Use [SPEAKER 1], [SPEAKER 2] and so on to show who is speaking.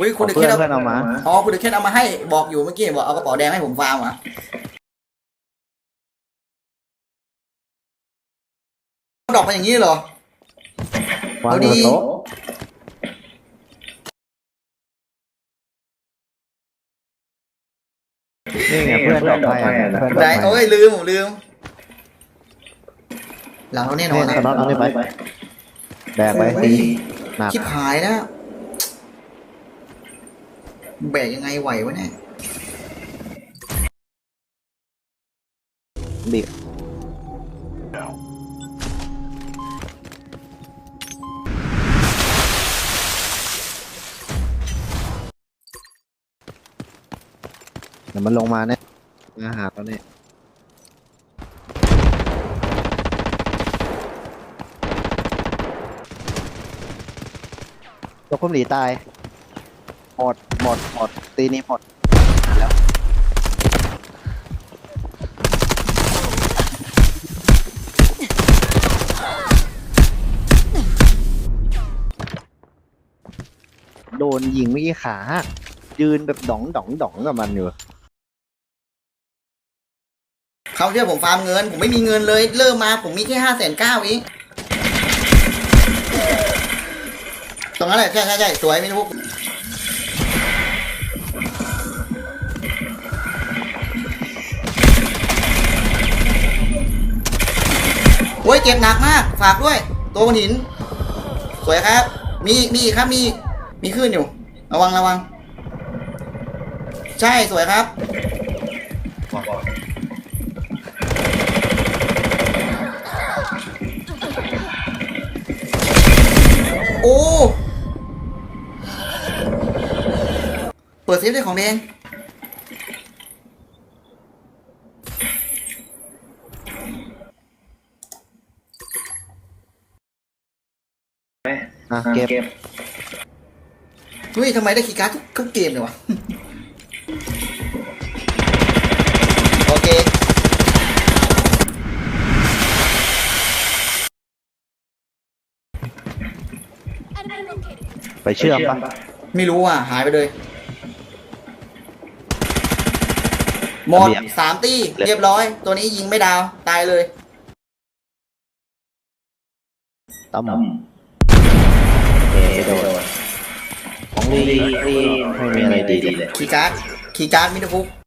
[SPEAKER 1] อุ้ยคุณเดอะ
[SPEAKER 2] เพื่
[SPEAKER 1] แค
[SPEAKER 2] อน
[SPEAKER 1] ทเอา
[SPEAKER 2] เพื่อนเอามา
[SPEAKER 1] อ๋อคุณเดอะแคทเอามาให้บอกอยู่เมื่อกี้บอกเอากระเป๋าแดงให้ผมฟาร์มเหรอดอกมาอย่างนี้เหรอ
[SPEAKER 2] วาง
[SPEAKER 1] เอา
[SPEAKER 2] บ
[SPEAKER 1] ดี
[SPEAKER 2] นโต๊ะนี่ไงเพื่อนดอกไม้อะเพื่อนดอก
[SPEAKER 1] ได้
[SPEAKER 2] ไม้
[SPEAKER 1] โอ้ยลืมผมลืม หลังเราแน่นอน
[SPEAKER 2] นี่
[SPEAKER 1] นะ
[SPEAKER 2] สน็อตเอานี่ไป แบกไปตีหนัก
[SPEAKER 1] ชิบหายแล้ว แบกยังไงไหววะเนี่ย
[SPEAKER 2] บีบเดี๋ยวมันลงมาเนี่ยมาหาเราเนี่ยตัวคุ้มหลีตาย หมด หมด หมด ตีนี้หมดแล้วโดนยิงไม่กี่ขาหักยืนแบบดองดองดองกับมันอยู่
[SPEAKER 1] เขาเชื่อผมฟาร์มเงิน ผมไม่มีเงินเลย เริ่มมาผมมีแค่ห้าแสนเก้าเอง ตรงนั้นแหละใช่ใช่ใช่สวยไม่รู้ เจ็บหนักมากฝากด้วย ตัวบนหิน สวยครับ มีมีอีกครับมีมีขึ้นอยู่ ระวังระวัง ใช่สวยครับโอ้ เปิดเซฟได้ของแดง
[SPEAKER 2] อะเก็บ
[SPEAKER 1] เฮ้ยทำไมได้คีย์การ์ดทุกทุกเกมเลยวะ โอเค
[SPEAKER 2] ไปเชื่อมปะ
[SPEAKER 1] ไม่รู้อะ หายไปเลย หมด
[SPEAKER 2] ระเบียบ
[SPEAKER 1] สามตีเรียบร้อย ตัวนี้ยิงไม่ดาว ตายเลย
[SPEAKER 2] ต้อม เอโดนของลีลีไม่มีอะไรดีเลย
[SPEAKER 1] คีย์การ์ดคีย์การ์ดมิตรฟุก